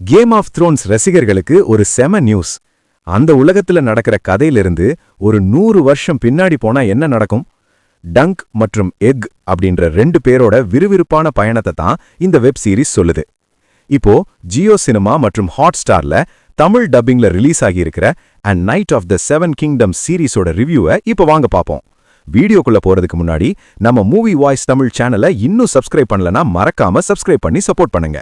Game of thrones ரசிகர்களுக்கு ஒரு செம நியூஸ் அந்த உலகத்துல நடக்கிற கதையிலிருந்து ஒரு நூறு வருஷம் பின்னாடி போனா என்ன நடக்கும்? டங்க் மற்றும் எக் அப்படின்ற ரெண்டு பேரோட விறுவிறுப்பான பயணத்தை தான் இந்த வெப் சீரிஸ் சொல்லுது. இப்போ ஜியோ சினிமா மற்றும் ஹாட் ஸ்டார்ல தமிழ் டப்பிங்ல release ஆகியிருக்கிற and knight of the seven kingdom சீரிஸோட ரிவ்யூவை இப்போ வாங்க பார்ப்போம். வீடியோக்குள்ள போறதுக்கு முன்னாடி நம்ம மூவி வாய்ஸ் தமிழ் சேனலை இன்னும் சப்ஸ்கிரைப் பண்ணலனா மறக்காம சப்ஸ்கிரைப் பண்ணி சப்போர்ட் பண்ணுங்க.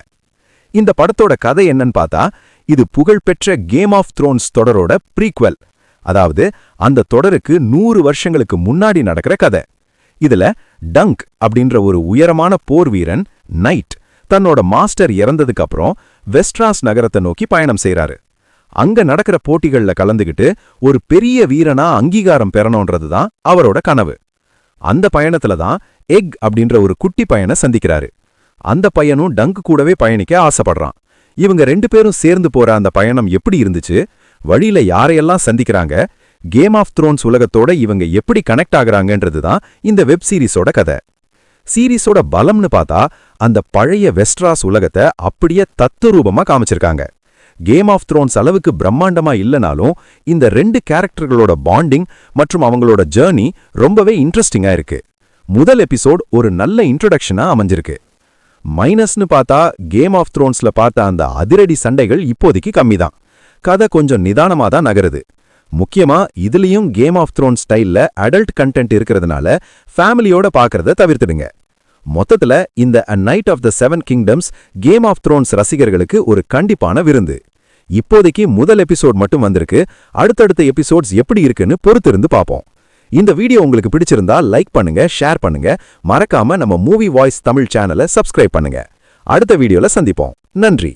இந்த படத்தோட கதை என்னன்னு பார்த்தா இது புகழ்பெற்ற கேம் ஆஃப் த்ரோன்ஸ் தொடரோட ப்ரீக்வல் அதாவது அந்த தொடருக்கு நூறு வருஷங்களுக்கு முன்னாடி நடக்கிற கதை. இதுல டங்க் அப்படின்ற ஒரு உயரமான போர் வீரன் நைட் தன்னோட மாஸ்டர் இறந்ததுக்கு அப்புறம் வெஸ்ட்ராஸ் நகரத்தை நோக்கி பயணம் செய்யறாரு அங்க நடக்கிற போட்டிகள்ல கலந்துகிட்டு ஒரு பெரிய வீரனா அங்கீகாரம் பெறணும்ன்றது தான் அவரோட கனவு. அந்த பயணத்துல தான் எக் அப்படின்ற ஒரு குட்டி பையனை சந்திக்கிறாரு. அந்த பையனும் டங்க் கூடவே பயணிக்க ஆசைப்படுறான். இவங்க ரெண்டு பேரும் சேர்ந்து போற அந்த பயணம் எப்படி இருந்துச்சு? வழியில யாரையெல்லாம் சந்திக்கிறாங்க? கேம் ஆஃப் த்ரோன்ஸ் உலகத்தோட இவங்க எப்படி கனெக்ட் ஆகுறாங்கன்றது தான் இந்த வெப் சீரிஸோட கதை. சீரிஸோட பலம்னு பார்த்தா அந்த பழைய வெஸ்ட்ராஸ் உலகத்தை அப்படியே தத்துரூபமா காமிச்சிருக்காங்க. கேம் ஆஃப் த்ரோன்ஸ் அளவுக்கு பிரம்மாண்டமா இல்லனாலும் இந்த ரெண்டு கேரக்டர்களோட பாண்டிங் மற்றும் அவங்களோட ஜேர்னி ரொம்பவே இன்ட்ரெஸ்டிங்கா இருக்கு. முதல் எபிசோட் ஒரு நல்ல இன்ட்ரொடக்ஷனா அமைஞ்சிருக்கு. மைனஸ்னு பார்த்தா கேம் ஆஃப் த்ரோன்ஸ்ல பார்த்த அந்த அதிரடி சண்டைகள் இப்போதைக்கு கம்மி தான் கதை கொஞ்சம் நிதானமா தான் நகருது. முக்கியமா இதுலயும் கேம் ஆஃப் த்ரோன் ஸ்டைல்ல அடல்ட் கண்டென்ட் இருக்கிறதுனால ஃபேமிலியோட பார்க்கறத தவிர்த்துடுங்க. மொத்தத்துல இந்த a knight of the seven kingdoms game of thrones ரசிகர்களுக்கு ஒரு கண்டிப்பான விருந்து. இப்போதைக்கு முதல் எபிசோட் மட்டும் வந்திருக்கு. அடுத்தடுத்த எபிசோட்ஸ் எப்படி இருக்குன்னு பொறுத்திருந்து பார்ப்போம். இந்த வீடியோ உங்களுக்கு பிடிச்சிருந்தா லைக் பண்ணுங்க ஷேர் பண்ணுங்க. மறக்காம நம்ம மூவி வாய்ஸ் தமிழ் சேனலை சப்ஸ்கிரைப் பண்ணுங்க. அடுத்த வீடியோல சந்திப்போம். நன்றி.